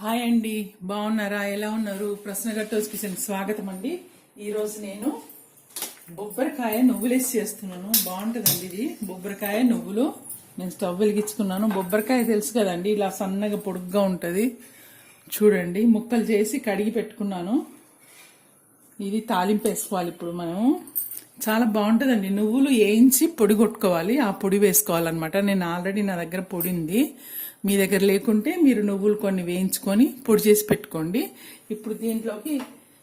Hi అండి బాగున్నారా? ఎలా ఉన్నారు? ప్రశ్న గట్టోస్ కిచెన్ స్వాగతం అండి ఈరోజు నేను బొబ్బరికాయ నువ్వులేసి చేస్తున్నాను. బాగుంటుందండి ఇది. బొబ్బరికాయ నువ్వులు. నేను స్టవ్ వెలిగించుకున్నాను. బొబ్బరికాయ తెలుసు కదండి ఇలా సన్నగా పొడుగ్గా ఉంటుంది. చూడండి ముక్కలు చేసి కడిగి పెట్టుకున్నాను. ఇది తాలింపు వేసుకోవాలి ఇప్పుడు మనం చాలా బాగుంటుందండి. నువ్వులు వేయించి పొడి కొట్టుకోవాలి. ఆ పొడి వేసుకోవాలన్నమాట. నేను ఆల్రెడీ నా దగ్గర పొడి ఉంది మీ దగ్గర లేకుంటే మీరు నువ్వులు కొన్ని వేయించుకొని పొడి చేసి పెట్టుకోండి. ఇప్పుడు దీంట్లోకి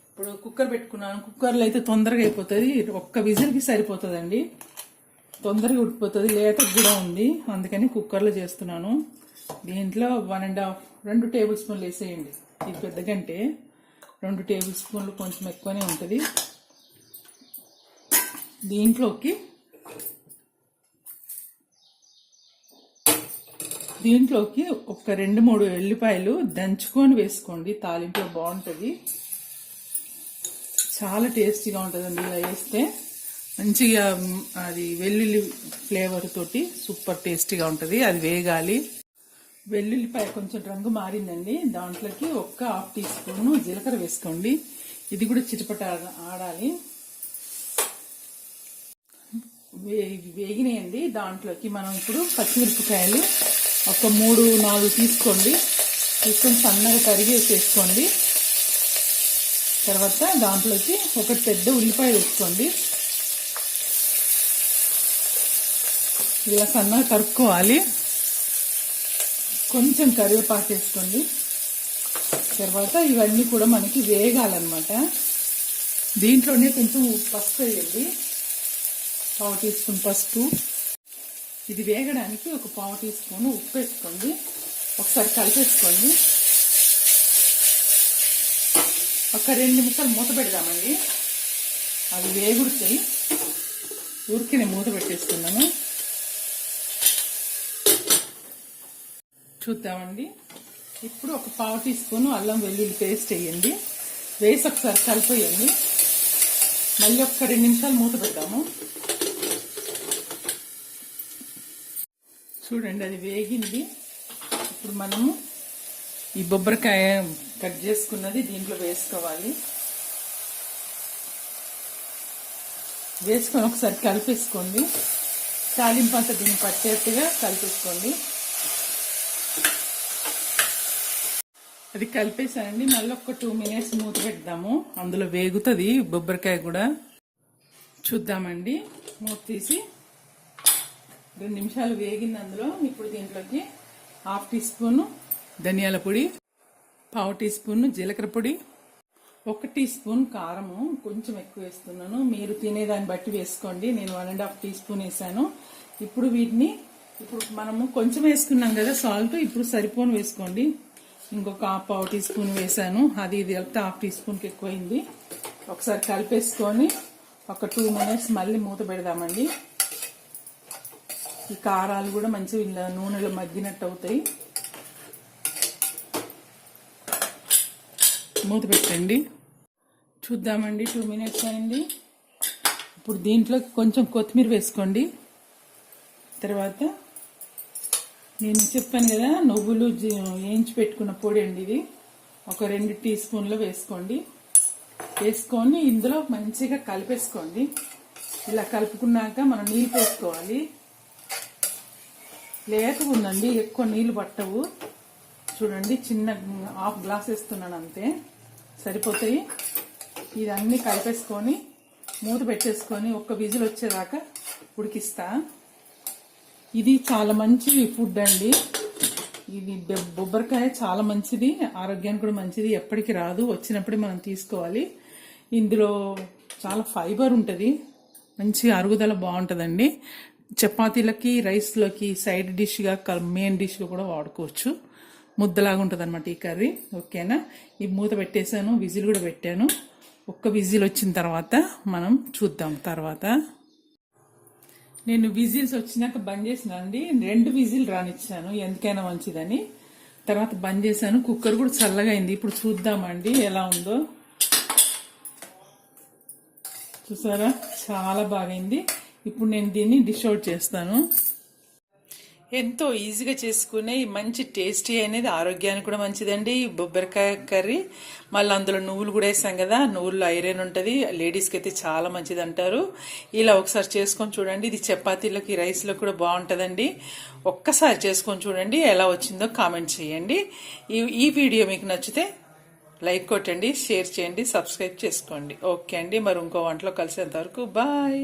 ఇప్పుడు కుక్కర్ పెట్టుకున్నాను. కుక్కర్లో అయితే తొందరగా అయిపోతుంది. ఒక్క విజిల్కి సరిపోతుందండి. తొందరగా ఉడిపోతుంది లేత కూడా ఉంది. అందుకని కుక్కర్లో చేస్తున్నాను. దీంట్లో వన్ అండ్ హాఫ్ రెండు టేబుల్ స్పూన్లు వేసేయండి. ఇది పెద్దగంటే రెండు టేబుల్ స్పూన్లు కొంచెం ఎక్కువనే ఉంటుంది. దీంట్లోకి దీంట్లోకి ఒక రెండు మూడు ఎల్లిపాయలు దంచుకొని వేసుకోండి. తాలింపులో బాగుంటుంది. చాలా టేస్టీగా ఉంటుందండి ఇలా వేస్తే. మంచిగా అది వెల్లుల్లి ఫ్లేవర్ తోటి సూపర్ టేస్టీగా ఉంటుంది. అది వేగాలి. వెల్లుల్లిపాయ కొంచెం రంగు మారిందండి. దాంట్లోకి ఒక్క హాఫ్ టీ స్పూన్ జీలకర్ర వేసుకోండి. ఇది కూడా చిటపట ఆడాలి. వేగినాయండి. దాంట్లోకి మనం ఇప్పుడు పచ్చిమిరపకాయలు ఒక మూడు నాలుగు తీసుకోండి. తీసుకొని సన్నగా తరిగి తర్వాత దాంట్లోకి ఒక పెద్ద ఉల్లిపాయ వేసుకోండి. ఇలా సన్నగా కరుక్కోవాలి. కొంచెం కరివేపాకు వేసుకోండి. తర్వాత ఇవన్నీ కూడా మనకి వేగాలన్నమాట. దీంట్లోనే కొంచెం పసుపు వేయండి. పావు టీ స్పూన్ పసుపు. ఇది వేగడానికి ఒక పావు టీ స్పూన్ ఉప్పు వేసుకోండి. ఒకసారి కలిపేసుకోండి. ఒక రెండు నిమిషాలు మూత పెడదామండి. అవి వేగుడుతాయి. ఊరికి నేను మూత పెట్టేస్తున్నాను చూద్దామండి. ఇప్పుడు ఒక పావు టీ స్పూన్ అల్లం వెల్లుల్లి పేస్ట్ వేయండి. వేసి ఒకసారి కలిపోయండి. మళ్ళీ ఒక రెండు నిమిషాలు మూత పెడదాము. చూడండి అది వేగింది. ఇప్పుడు మనము ఈ బొబ్బరికాయ కట్ చేసుకున్నది దీంట్లో వేసుకోవాలి. వేసుకొని ఒకసారి కలిపేసుకోండి. తాలింపు అంతా దీన్ని పట్టేట్టుగా కలిపేసుకోండి. అది కలిపేసానండి. మళ్ళీ ఒక టూ మినిట్స్ మూత పెడదాము. అందులో వేగుతుంది బొబ్బరికాయ కూడా. చూద్దామండి. మూత తీసి రెండు నిమిషాలు వేగింది అందులో ఇప్పుడు దీంట్లోకి హాఫ్ టీ స్పూన్ ధనియాల పొడి పావు టీ స్పూన్ జీలకర్ర పొడి ఒక టీ స్పూన్ కారము కొంచెం ఎక్కువ వేస్తున్నాను. మీరు తినేదాన్ని బట్టి వేసుకోండి. నేను one and half teaspoon వేసాను. ఇప్పుడు వీటిని ఇప్పుడు మనము కొంచెం వేసుకున్నాం కదా సాల్ట్ ఇప్పుడు సరిపోను వేసుకోండి. ఇంకొక హాఫ్ పావు టీ స్పూన్ వేసాను. అది ఇది కలిపితే హాఫ్ టీ స్పూన్కి ఎక్కువైంది. ఒకసారి కలిపేసుకొని ఒక టూ మినిట్స్ మళ్ళీ మూత పెడదామండి. ఈ కారాలు కూడా మంచిగా ఇలా నూనెలో మగ్గినట్టు అవుతాయి. మూత పెట్టండి. చూద్దామండి టూ మినిట్స్ అయింది. ఇప్పుడు దీంట్లో కొంచెం కొత్తిమీర వేసుకోండి. తర్వాత నేను చెప్పాను కదా నువ్వులు వేయించి పెట్టుకున్న పొడి అండి ఇది. ఒక రెండు టీ స్పూన్లు వేసుకోండి. వేసుకొని ఇందులో మంచిగా కలిపేసుకోండి. ఇలా కలుపుకున్నాక మనం నీళ్ళు పోసుకోవాలి. లేతగా ఉందండి ఎక్కువ నీళ్ళు పట్టవు. చూడండి చిన్న హాఫ్ గ్లాస్ వేస్తున్నాను అంతే. సరిపోతాయి. ఇదన్నీ కలిపేసుకొని మూత పెట్టేసుకొని ఒక్క విజిల్ వచ్చేదాకా ఉడికిస్తా. ఇది చాలా మంచి ఫుడ్ అండి. ఇది బొబ్బరికాయ చాలా మంచిది. ఆరోగ్యానికి కూడా మంచిది. ఎప్పటికి రాదు. వచ్చినప్పుడే మనం తీసుకోవాలి. ఇందులో చాలా ఫైబర్ ఉంటుంది. మంచి అరుగుదల బాగుంటుందండి. చపాతీలకి రైస్లోకి సైడ్ డిష్గా మెయిన్ డిష్గా కూడా వాడుకోవచ్చు. ముద్దలాగా ఉంటుంది అనమాట ఈ కర్రీ ఓకేనా? ఈ మూత పెట్టేశాను విజిల్ కూడా పెట్టాను. ఒక్క విజిల్ వచ్చిన తర్వాత మనం చూద్దాం తర్వాత. నేను విజిల్స్ వచ్చినాక బంద్ చేసినండి రెండు విజిల్ రానిచ్చాను ఎందుకైనా మంచిదని. తర్వాత బంద్ చేశాను కుక్కర్ కూడా చల్లగా అయింది. ఇప్పుడు చూద్దామండి ఎలా ఉందో. చూసారా? చాలా బాగైంది. ఇప్పుడు నేను దీన్ని డిష్ అవుట్ చేస్తాను. ఎంతో ఈజీగా చేసుకునే మంచి టేస్టీ అనేది ఆరోగ్యానికి కూడా మంచిదండి. ఈ బొబ్బరికాయ కర్రీ మళ్ళీ అందులో నువ్వులు కూడా వేసాం కదా నువ్వుల్లో ఐరన్ ఉంటుంది. లేడీస్కి అయితే చాలా మంచిది అంటారు. ఇలా ఒకసారి చేసుకొని చూడండి. ఇది చపాతీలకి రైస్లో కూడా బాగుంటుందండి. ఒక్కసారి చేసుకొని చూడండి ఎలా వచ్చిందో కామెంట్ చేయండి. ఈ ఈ వీడియో మీకు నచ్చితే లైక్ కొట్టండి షేర్ చేయండి సబ్స్క్రైబ్ చేసుకోండి. ఓకే అండి. మరి ఇంకో వంటలో కలిసేంత వరకు బాయ్